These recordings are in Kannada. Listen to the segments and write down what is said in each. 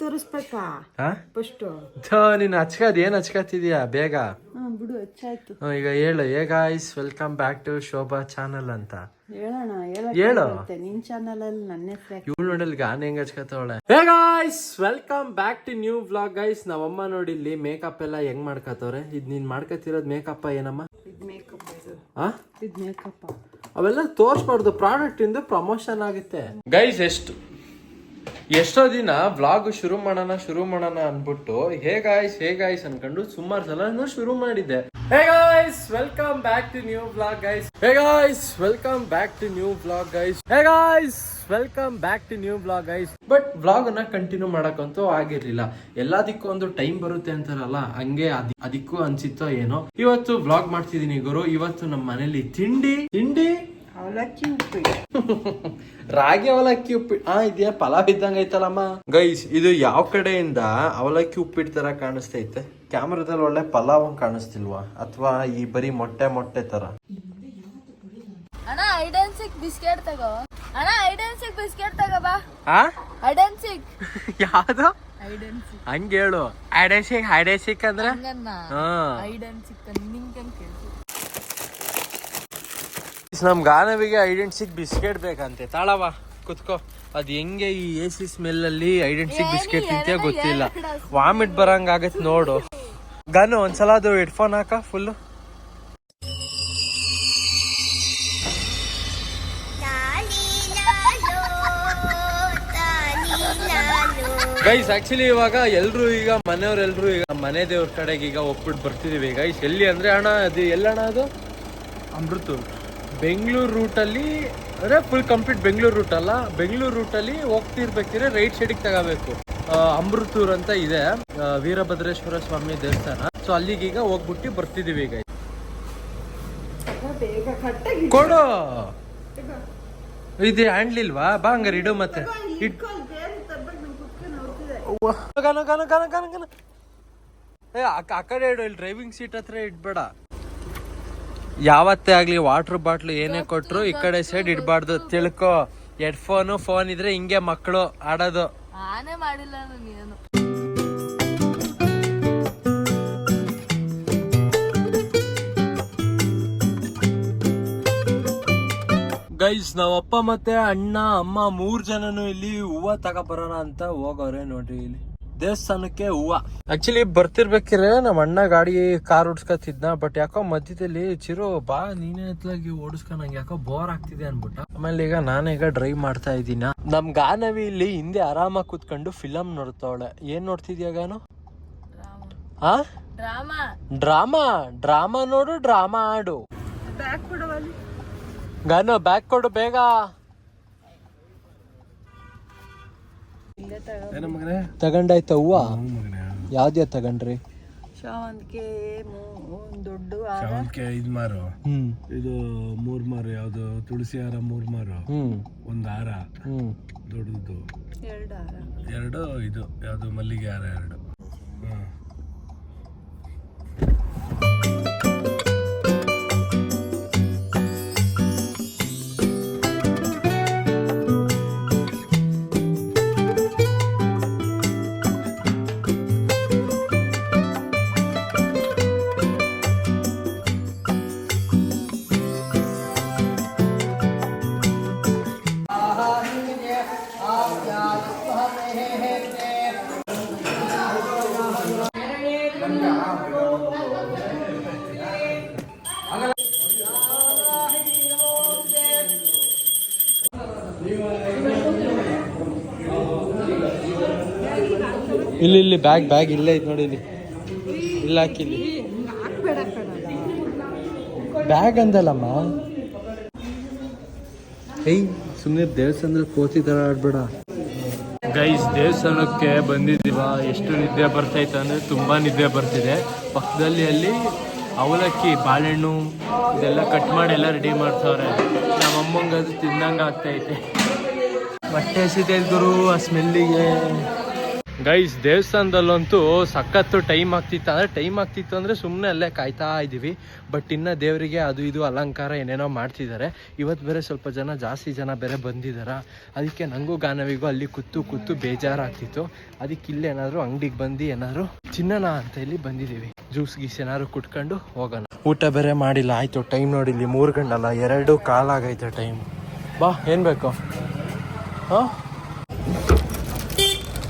ತೋರಿಸ್ಬೇಕಾ? ಫಸ್ಟ್. ನೀನ್ ಹಚ್ಕದ್ ಏನ್ ಹಚ್ಕತಿದ್ಯಾ ಬೇಗ. ಬಿಡು ಹೆಚ್ಚಾಯ್ತು. ಈಗ ಹೇಳು. Hey guys welcome back to Shobha channel ಅಂತ. ಹೇಳೋಣ ಹೇಳು. ನಿನ್ ಚಾನಲ್ ಅಲ್ಲಿ ನನ್ನ ಹೆಸರು ಇವಳು ನೋಡಲ್ ಗಾನ ಹೆಂಗ್ ಹಚ್ಕತ್ತವಳೆ? Hey guys welcome back to new vlog guys ನಾವಮ್ಮ ನೋಡಿ ಇಲ್ಲಿ ಮೇಕಪ್ ಎಲ್ಲ ಹೆಂಗ್ ಮಾಡ್ಕೋತವ್ರೆ ಇದ್ ನೀನ್ ಮಾಡ್ಕತಿರೋದ್ ಮೇಕಪ್ ಏನಮ್ಮ? ಇದು ಮೇಕಪ್ ಇದು. ಆ? ಇದು ಮೇಕಪ್ ಅವೆಲ್ಲ ತೋರ್ಸ್ಬಾರ್ದು. ಪ್ರಾಡಕ್ಟ್ ಇಂದ ಪ್ರಮೋಷನ್ ಆಗುತ್ತೆ. ಗೈಸ್ ಎಷ್ಟು? ಎಷ್ಟೋ ದಿನ ವ್ಲಾಗ್ ಶುರು ಮಾಡೋಣ ಶುರು ಮಾಡೋಣ ಅನ್ಬಿಟ್ಟು ಹೇ ಗಾಯ್ಸ್ ಹೇ ಗಾಯ್ಸ್ ಅನ್ಕೊಂಡು ಸುಮಾರು ಸಲ ಶುರು ಮಾಡಿದ್ದೆ. Hey guys welcome back to new blog guys hey guys welcome back to new blog guys hey guys welcome back to new blog guys but blog ಅನ್ನ ಕಂಟಿನ್ಯೂ ಮಾಡಕ್ಕಂತೂ ಆಗಿರ್ಲಿಲ್ಲ. ಎಲ್ಲದಕ್ಕೂ ಒಂದು ಟೈಮ್ ಬರುತ್ತೆ ಅಂತಾರಲ್ಲ, ಹಂಗೆ ಅದ್- ಅದಕ್ಕೂ ಅನ್ಸಿತ್ತೋ ಏನೋ. ಇವತ್ತು ಬ್ಲಾಗ್ ಮಾಡ್ತಿದೀನಿ ಗುರು. ಇವತ್ತು ನಮ್ಮ ಮನೇಲಿ ತಿಂಡಿ ತಿಂಡಿ? ಅವಲಕ್ಕಿ ಉಪ್ಪಿಟ್ಟು. ರಾಗಿ ಅವಲಕ್ಕಿ ಉಪ್ಪಿಟ್ಟು. ಹಾ ಇದೆಯಾ? ಪಲಾವ್ ಇದ್ದಂಗ ಐತಲ್ಲಮ್ಮ. ಗೈಸ್ ಇದು ಯಾವ ಕಡೆಯಿಂದ ಅವಲಕ್ಕಿ ಉಪ್ಪಿಟ್ಟು ತರ ಕಾಣಿಸ್ತೈತೆ? ಕ್ಯಾಮ್ರಾದಲ್ಲಿ ಒಳ್ಳೆ ಪಲಾವ್ ಕಾಣಿಸ್ತಿಲ್ವಾ? ಅಥವಾ ಈ ಬರೀ ಮೊಟ್ಟೆ ಮೊಟ್ಟೆ ತರ? ಅಣ್ಣ ಐಡೆನ್ಸಿಕ್ ಬಿಸ್ಕೆಟ್ ತಗೋ. ಅಣ್ಣ ಐಡ್ ಅಂಡ್ ಬಿಸ್ಕೆಟ್ ತಗೋ ಬಾ. ಆ? ಐಡ್ ಅಂಡ್ ಸಿಕ್ ಯಾವ್ದು? ಐಡ್ ಸಿಕ್ ಹಂಗ ಹೇಳು. ಐಡೇಸಿಕ್ ಐಡೇಸಿಕ್ ಅಂದ್ರೆ? ಹಾ. ಐಡ್ ಅಂಡ್ ಸಿಕ್ ನಿಂಗೆ ಕೇಳ್ತು ನಮ್ ಗಾನವಿಗೆ ಐಡೆಂಟಿಕ್ ಬಿಸ್ಕೆಟ್ ಬೇಕಂತೆ. ತಾಳವ ಕುತ್ಕೋ. ಅದ್ ಹೆಂಗೆ ಈ ಎ ಸಿ ಸ್ಮೆಲ್ ಅಲ್ಲಿ ಐಡೆಂಟಿಕ್ ಬಿಸ್ಕೆಟ್ ತಿಂತೀಯ ಗೊತ್ತಿಲ್ಲ. ವಾಮಿಟ್ ಬರಂಗಾಗತ್ತೆ ಆಗತ್ ನೋಡು. ಗಾನು ಒಂದ್ಸಲ ಅದು ಹೆಡ್ಫೋನ್ ಹಾಕ ಫುಲ್ ಗೈಸ್ ಆಕ್ಚುಲಿ ಇವಾಗ ಎಲ್ಲರೂ ಈಗ ಮನೆಯವ್ರೆಲ್ರು ಈಗ ಮನೆ ದೇವ್ರ ಕಡೆಗೆ ಈಗ ಒಪ್ಬಿಟ್ಟು ಬರ್ತಿದೀವಿ. ಗೈಸ್ ಎಲ್ಲಿ ಅಂದ್ರೆ ಅಣ್ಣ ಅದು ಎಲ್ಲಣ್ಣ ಅದು? ಅಮೃತೂರ್ ಬೆಂಗಳೂರು ರೂಟಲ್ಲಿ ಅಂದರೆ ಫುಲ್ ಕಂಪ್ಲೀಟ್ ಬೆಂಗಳೂರು ರೂಟ್ ಅಲ್ಲ ಬೆಂಗಳೂರು ರೂಟಲ್ಲಿ ಹೋಗ್ತಿರ್ಬೇಕಿದ್ರೆ ರೈಟ್ ಸೈಡಿಗೆ ತಗೋಬೇಕು. ಅಮೃತೂರ್ ಅಂತ ಇದೆ ವೀರಭದ್ರೇಶ್ವರ ಸ್ವಾಮಿ ದೇವಸ್ಥಾನ. ಸೊ ಅಲ್ಲಿಗೆ ಈಗ ಹೋಗ್ಬಿಟ್ಟು ಬರ್ತಿದ್ದೀವಿ ಈಗ. ಕೊಡು. ಇದು ಹ್ಯಾಂಡ್ಲಿಲ್ವಾ ಬಾ ಹಂಗಾರೆ ಇಡು ಮತ್ತೆ. ಆ ಕಡೆ ಇಡು ಇಲ್ಲಿ ಡ್ರೈವಿಂಗ್ ಸೀಟ್ ಹತ್ರ ಇಡ್ಬೇಡ. ಯಾವತ್ತೇ ಆಗ್ಲಿ ವಾಟರ್ ಬಾಟ್ಲು ಏನೇ ಕೊಟ್ರು ಈ ಕಡೆ ಸೈಡ್ ಇಡಬಾರ್ದು. ತಿಳ್ಕೊ ಹೆಡ್ಫೋನು ಫೋನ್ ಇದ್ರೆ ಹಿಂಗೆ ಮಕ್ಕಳು ಆಡೋದು. ಆನೆ ಮಾಡಿಲ್ಲ ನೀನು ಗೈಸ್ ನಾವಪ್ಪ ಮತ್ತೆ ಅಣ್ಣ ಅಮ್ಮ ಮೂರ್ ಜನನು ಇಲ್ಲಿ ಹೂವ ತಗೊಬರೋಣ ಅಂತ ಹೋಗೋರೆ ನೋಡ್ರಿ ಇಲ್ಲಿ. ದೇವಸ್ಥಾನಕ್ಕೆ ಹೂವ. ಆಕ್ಚುಲಿ ಬರ್ತಿರ್ಬೇಕಿದ್ರೆ ನಮ್ಮ ಅಣ್ಣ ಗಾಡಿ ಕಾರ್ ಓಡಿಸ್ಕೊತಿದ್ನ ಬಟ್ ಯಾಕೋ ಮಧ್ಯದಲ್ಲಿ ಚಿರು ಬಾ ನೀನೇ ಎತ್ಲಾಗಿ ಓಡಿಸ್ಕೊ ನಂಗೆ ಯಾಕೋ ಬೋರ್ ಆಗ್ತಿದೆ ಅನ್ಬಿಟ್ಟ ಆಮೇಲೆ ಈಗ ನಾನೀಗ ಡ್ರೈವ್ ಮಾಡ್ತಾ ಇದ್ದೀನ. ನಮ್ ಗಾನವಿ ಇಲ್ಲಿ ಹಿಂದೆ ಆರಾಮಾಗಿ ಕುತ್ಕೊಂಡು ಫಿಲಮ್ ನೋಡ್ತಾವಳೆ. ಏನ್ ನೋಡ್ತಿದ್ಯಾ ಗಾನು? ಆ? Drama drama. ಡ್ರಾಮಾ ನೋಡು ಡ್ರಾಮಾ ಆಡು. ಗಾನು ಬ್ಯಾಗ್ ಕೊಡು ಬೇಗ. ತಗೊಂಡಾಯ್ತ ಹೂವ ಯಾವ್ದ್ಯಾ ತಗೊಂಡ್ರಿ? ಶಾವಂತಿಗೆ ಒಂದು ದೊಡ್ಡ ಶಾವಂತಿಗೆ ಐದ್ ಮಾರು. ಹ್ಮ್. ಇದು ಮೂರ್ ಮಾರು ಯಾವ್ದು? ತುಳಸಿ ಹಾರ ಮೂರ್ ಮಾರು. ಹ್ಮ್. ಒಂದ್ ಹಾರ ಹ್ಮ್. ದೊಡ್ಡದು. ಎರಡು ಹಾರ ಎರಡು ಇದು ಯಾವ್ದು? ಮಲ್ಲಿಗೆ ಹಾರ ಎರಡು. ಹ್ಮ್. ಇಲ್ಲಿ ಇಲ್ಲಿ ಬ್ಯಾಗ್ ಬ್ಯಾಗ್ ಇಲ್ಲೇ ಐತೆ ನೋಡಿ ಇಲ್ಲಿ. ಇಲ್ಲ ಹಾಕಿಲ್ಲಿ. ಬ್ಯಾಗ್ ಅಂದಲ್ಲಮ್ಮ? ಏಯ್ ಸುಮ್ಮನೆ ದೇವಸ್ಥಾನದಲ್ಲಿ ಕೋತಿ ತರ ಆಡ್ಬೇಡ. ಗೈಸ್ ದೇವಸ್ಥಾನಕ್ಕೆ ಬಂದಿದ್ದೀವ. ಎಷ್ಟು ನಿದ್ದೆ ಬರ್ತೈತೆ ಅಂದರೆ ತುಂಬ ನಿದ್ದೆ ಬರ್ತಿದೆ. ಪಕ್ಕದಲ್ಲಿ ಅಲ್ಲಿ ಅವಲಕ್ಕಿ ಬಾಳೆಹಣ್ಣು ಇದೆಲ್ಲ ಕಟ್ ಮಾಡಿ ಎಲ್ಲ ರೆಡಿ ಮಾಡ್ತಾವ್ರೆ. ನಮ್ಮ ಅಮ್ಮಂಗೆ ಅದು ತಿನ್ನಂಗೆ ಆಗ್ತೈತೆ ಬಟ್ಟೆ ಹಸಿತೈತೆ ಗುರು ಆ ಸ್ಮೆಲ್ಲಿಗೆ ಗೈಸ್ ದೇವಸ್ಥಾನದಲ್ಲಂತೂ ಸಖತ್ತು ಟೈಮ್ ಆಗ್ತಿತ್ತು. ಅಂದರೆ ಟೈಮ್ ಆಗ್ತಿತ್ತು ಅಂದರೆ ಸುಮ್ಮನೆ ಅಲ್ಲೇ ಕಾಯ್ತಾ ಇದ್ದೀವಿ. ಬಟ್ ಇನ್ನು ದೇವರಿಗೆ ಅದು ಇದು ಅಲಂಕಾರ ಏನೇನೋ ಮಾಡ್ತಿದ್ದಾರೆ. ಇವತ್ತು ಬೇರೆ ಸ್ವಲ್ಪ ಜನ, ಜಾಸ್ತಿ ಜನ ಬೇರೆ ಬಂದಿದ್ದಾರೆ ಅದಕ್ಕೆ ನನಗೂ ಗಾನವಿಗೂ ಅಲ್ಲಿ ಕೂತು ಕೂತು ಬೇಜಾರಾಗ್ತಿತ್ತು. ಅದಕ್ಕೆ ಇಲ್ಲೇನಾದರೂ ಅಂಗಡಿಗೆ ಬಂದು ಏನಾದರೂ ಚಿನ್ನನ ಅಂತ ಇಲ್ಲಿ ಬಂದಿದ್ದೀವಿ. ಜ್ಯೂಸ್ ಗೀಸ್ ಏನಾದ್ರು ಕುಟ್ಕೊಂಡು ಹೋಗೋಣ. ಊಟ ಬೇರೆ ಮಾಡಿಲ್ಲ, ಆಯಿತು. ಟೈಮ್ ನೋಡಿ ಇಲ್ಲಿ ಮೂರು ಗಂಟಲ್ಲ ಎರಡು ಕಾಲಾಗೈತೆ ಟೈಮ್ ಬಾ, ಏನು ಬೇಕು? ಹಾಂ?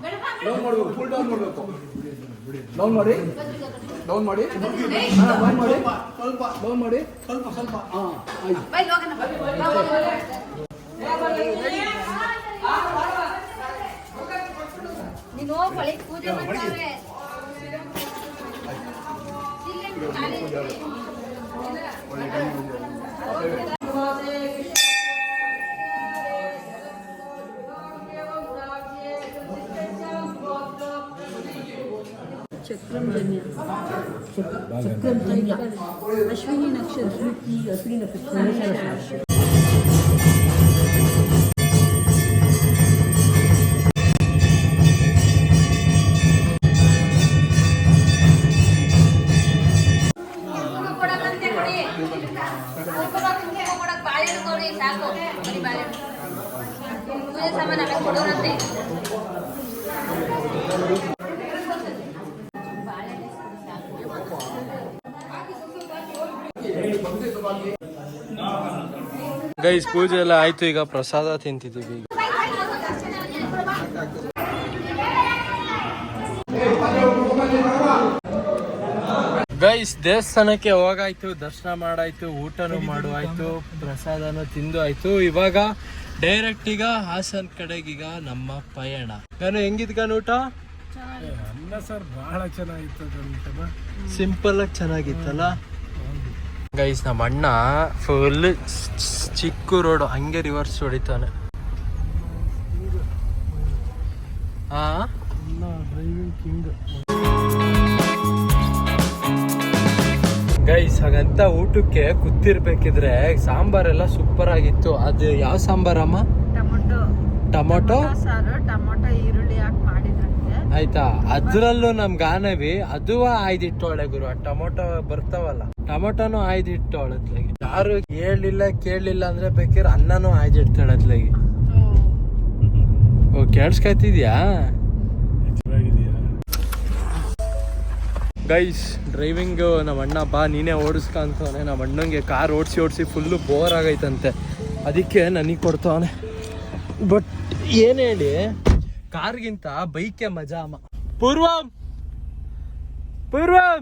ಮಾಡಿ ಡೌನ್ ಮಾಡಿ. ಡೌನ್ ಮಾಡಿ. ಸ್ವಲ್ಪ ಡೌನ್ ಮಾಡಿ. ಸ್ವಲ್ಪ ಸ್ವಲ್ಪ. ಹಾ ನೀನು ಪೂಜೆ ಮಾಡ್ತಾರೆ ಕುಂಕುಮ ಕೊಡಕ್ ಬಾಳೆಹಣ್ಣು ಕೊಡಿ. ಸಾಕು. ಬರೀ ಬಾಳೆಹಣ್ಣು ಪೂಜೆ ಸಾಮಾನು ಆಮೇಲೆ ಕೊಡೋರಂತೆ. ಗೈಸ್ ಪೂಜೆ ಎಲ್ಲ ಆಯ್ತು ಈಗ ಪ್ರಸಾದ ತಿಂತಿದ್ದೀವಿ ಈಗ. ಗೈಸ್ ದೇವಸ್ಥಾನಕ್ಕೆ ಹೋಗಾಯ್ತು ದರ್ಶನ ಮಾಡಾಯ್ತು ಊಟನೂ ಮಾಡುವಾಯ್ತು ಪ್ರಸಾದನೂ ತಿಂದು ಆಯ್ತು ಇವಾಗ ಡೈರೆಕ್ಟ್ ಈಗ ಹಾಸನ್ ಕಡೆಗೀಗ ನಮ್ಮ ಪಯಣ. ನಾನು ಹೆಂಗಿದ್ ಗನ್ ಊಟ? ಅನ್ನ ಸರ್ ಬಹಳ ಚೆನ್ನಾಗಿತ್ತು. ಸಿಂಪಲ್ ಆಗಿ ಚೆನ್ನಾಗಿತ್ತಲ್ಲ? ಗೈಸ್ ನಮ್ಮ ಅಣ್ಣ ಫುಲ್ ಚಿಕ್ಕ ರೋಡ್ ಹಂಗೆ ರಿವರ್ಸ್ ಹೊಡಿತಾನೆ. ಗೈಸ್ ಹಾಗಂತ ಊಟಕ್ಕೆ ಕೂತಿರ್ಬೇಕಿದ್ರೆ ಸಾಂಬಾರೆಲ್ಲ ಸೂಪರ್ ಆಗಿತ್ತು ಅದು ಯಾವ ಸಾಂಬಾರಮ್ಮ? ಟೊಮೊಟೊ. ಟೊಮೊಟೊ? ಸಾರು ಟೊಮೊಟೊ ಈರುಳ್ಳಿ ಹಾಕಿ ಆಯ್ತಾ? ಅದ್ರಲ್ಲೂ ನಮ್ ಗಾನವಿ ಅದು ಆಯ್ದಿಟ್ಟೋಳೆ ಗುರು. ಆ ಟೊಮೊಟೊ ಬರ್ತಾವಲ್ಲ ಟೊಮೊಟೊನು ಆಯ್ದಿಟ್ಟೋಳೆ ಅತ್ಲಾಗಿ ಯಾರು ಹೇಳಿಲ್ಲ ಕೇಳಿಲ್ಲ ಅಂದ್ರೆ ಬೇಕಿದ್ರೆ ಅನ್ನನೂ ಆಯ್ದಿಡ್ತಾಳೆ ಅತ್ಲಾಗಿ ಓ ಕೇಳಿಸ್ಕೊತಿದ್ಯಾ? ಗೈಸ್ ಡ್ರೈವಿಂಗ್ ನಮ್ಮ ಅಣ್ಣ ಬಾ ನೀನೇ ಓಡಿಸ್ಕೊಂತವನೆ. ನಮ್ಮ ಅಣ್ಣಂಗೆ ಕಾರ್ ಓಡಿಸಿ ಓಡಿಸಿ ಫುಲ್ಲು ಬೋರ್ ಆಗೈತಂತೆ. ಅದಕ್ಕೆ ನನಗೆ ಕೊಡ್ತವನೆ. ಬಟ್ ಏನು ಹೇಳಿ ಕಾರ್ಗಿಂತ ಬೈಕೆ ಮಜಾ ಪೂರ್ವ ಪೂರ್ವಂ! ಪೂರ್ವಂ!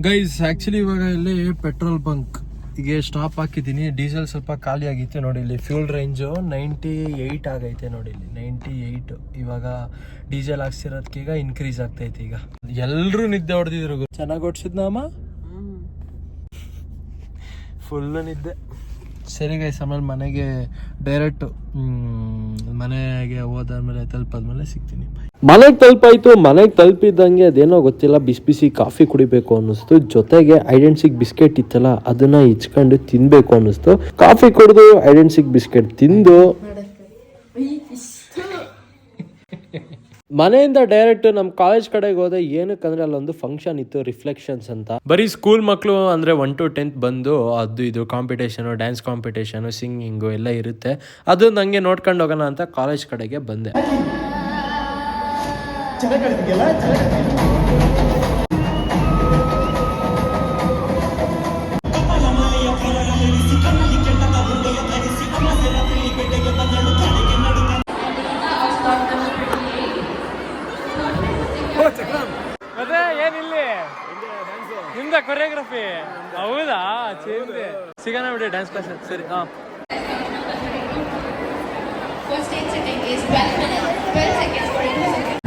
ಗೈಸ್ ಆಕ್ಚುಲಿ ಇವಾಗ ಇಲ್ಲಿ ಪೆಟ್ರೋಲ್ ಬಂಕ್ ಹೀಗೆ ಸ್ಟಾಪ್ ಹಾಕಿದ್ದೀನಿ. ಡೀಸೆಲ್ ಸ್ವಲ್ಪ ಖಾಲಿ ಆಗಿತ್ತು ನೋಡಿ ಇಲ್ಲಿ. ಫ್ಯೂಲ್ ರೇಂಜು ನೈಂಟಿ ಏಯ್ಟ್ ಆಗೈತೆ ನೋಡಿ ಇಲ್ಲಿ. ನೈಂಟಿ ಏಯ್ಟ್ ಇವಾಗ ಡೀಸೆಲ್ ಹಾಕ್ಸಿರೋದಕ್ಕೀಗ ಇನ್ಕ್ರೀಸ್ ಆಗ್ತೈತೆ ಈಗ. ಎಲ್ಲರೂ ನಿದ್ದೆ ಹೊಡೆದಿದ್ರು ಚೆನ್ನಾಗಿ ಓಡಿಸಿದ್ನಮ್ಮ ಫುಲ್ ನಿದ್ದೆ. ಸರಿ ಗೈಸ್ ಆಮೇಲೆ ಮನೆಗೆ ಡೈರೆಕ್ಟು ಮನೆಗೆ ಹೋದಾದ್ಮೇಲೆ ತಲುಪಾದ್ಮೇಲೆ ಸಿಗ್ತೀನಿ. ಮನೆಗೆ ತಲುಪಾಯಿತು, ಮನೆಗೆ ತಲುಪಿದ್ದಂಗೆ ಅದೇನೋ ಗೊತ್ತಿಲ್ಲ, ಬಿಸಿ ಬಿಸಿ ಕಾಫಿ ಕುಡಿಬೇಕು ಅನ್ನಿಸ್ತು. ಜೊತೆಗೆ ಐಡೆನ್ಸಿಕ್ ಬಿಸ್ಕೆಟ್ ಇತ್ತಲ್ಲ, ಅದನ್ನ ಇಚ್ಕೊಂಡು ತಿನ್ಬೇಕು ಅನ್ನಿಸ್ತು. ಕಾಫಿ ಕುಡಿದು ಐಡೆನ್ಸಿಕ್ ಬಿಸ್ಕೆಟ್ ತಿಂದು. ಮನೆಯಿಂದ ಡೈರೆಕ್ಟ್ ನಮ್ಮ ಕಾಲೇಜ್ ಕಡೆಗೆ ಹೋದೆ ಏನಕ್ಕಂದ್ರೆ ಅಲ್ಲೊಂದು ಫಂಕ್ಷನ್ ಇತ್ತು ರಿಫ್ಲೆಕ್ಷನ್ಸ್ ಅಂತ. ಬರೀ ಸ್ಕೂಲ್ ಮಕ್ಕಳು ಅಂದ್ರೆ ಒನ್ ಟು ಟೆಂತ್ ಬಂದು ಅದು ಇದು ಕಾಂಪಿಟೇಷನ್ ಡ್ಯಾನ್ಸ್ ಕಾಂಪಿಟೇಷನ್ ಸಿಂಗಿಂಗು ಎಲ್ಲ ಇರುತ್ತೆ. ಅದು ನಂಗೆ ನೋಡ್ಕೊಂಡು ಹೋಗೋಣ ಅಂತ ಕಾಲೇಜ್ ಕಡೆಗೆ ಬಂದೆ. ಅದೇ ಏನಿಲ್ಲಿ ನಿಮ್ದ ಕೊರಿಯೋಗ್ರಫಿ ಹೌದಾ ಚೇಂಜ್ ಸಿಗೋಣ ಬಿಡಿ ಡ್ಯಾನ್ಸ್ ಕ್ಲಾಸ್ ಸರಿ ಹಾ First 8 seconds is 12 minutes. 12 seconds for 8 seconds.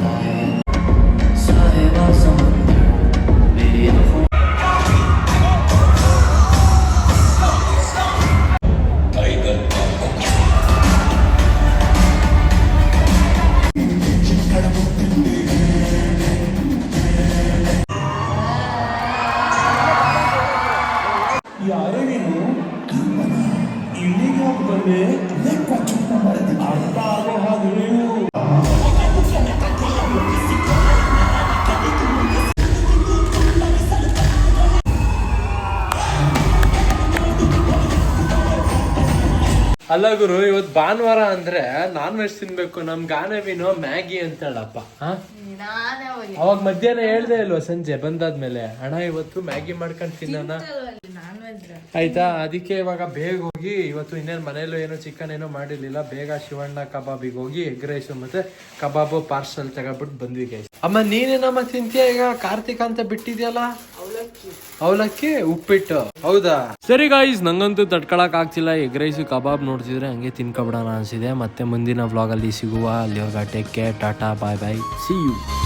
Amen. ಅಲ್ಲ ಗುರು ಇವತ್ ಭಾನುವಾರ ಅಂದ್ರೆ ನಾನ್ ವೆಜ್ ತಿನ್ಬೇಕು ನಮ್ ಗಾನವಿನೋ ಮ್ಯಾಗಿ ಅಂತ ಹೇಳಪ್ಪ. ಅವಾಗ ಮಧ್ಯಾಹ್ನ ಹೇಳ್ದೆ ಇಲ್ವಾ ಸಂಜೆ ಬಂದಾದ್ಮೇಲೆ. ಅಣ್ಣ ಇವತ್ತು ಮ್ಯಾಗಿ ಮಾಡ್ಕೊಂಡ್ ತಿನ್ನೋಣ. ಆಯ್ತಾ? ಅದಕ್ಕೆ ಇವಾಗ ಬೇಗ ಹೋಗಿ ಇವತ್ತು ಇನ್ನೇನು ಮನೇಲೂ ಏನೋ ಚಿಕನ್ ಏನೋ ಮಾಡಿರ್ಲಿಲ್ಲ. ಬೇಗ ಶಿವಣ್ಣ ಕಬಾಬಿಗೆ ಹೋಗಿ ಎಗ್ ರೈಸು ಮತ್ತೆ ಕಬಾಬು ಪಾರ್ಸಲ್ ತಗೊಬಿಟ್ಟು ಬಂದ್ವಿ ಗೈಸ್ ಅಮ್ಮ ನೀನೇನಮ್ಮ ತಿಂತೀಯ ಈಗ? ಕಾರ್ತಿಕ್ ಅಂತ ಬಿಟ್ಟಿದ್ಯಲ್ಲ? ಅವಲಕ್ಕಿ, ಉಪ್ಪಿಟ್ಟು. ಹೌದಾ? ಸರಿ ಗಾಯ್ಸ್ ನಂಗಂತೂ ತಡ್ಕೊಳಕ್ ಆಗ್ತಿಲ್ಲ. ಎಗ್ ರೈಸ್ ಕಬಾಬ್ ನೋಡ್ತಿದ್ರೆ ಹಂಗೆ ತಿನ್ಕೊಬಿಡೋಣ ಅನ್ಸಿದೆ. ಮತ್ತೆ ಮುಂದಿನ ವ್ಲಾಗ್ ಅಲ್ಲಿ ಸಿಗುವ. ಅಲ್ಲಿವರೆಗೆ take care tata bye bye see you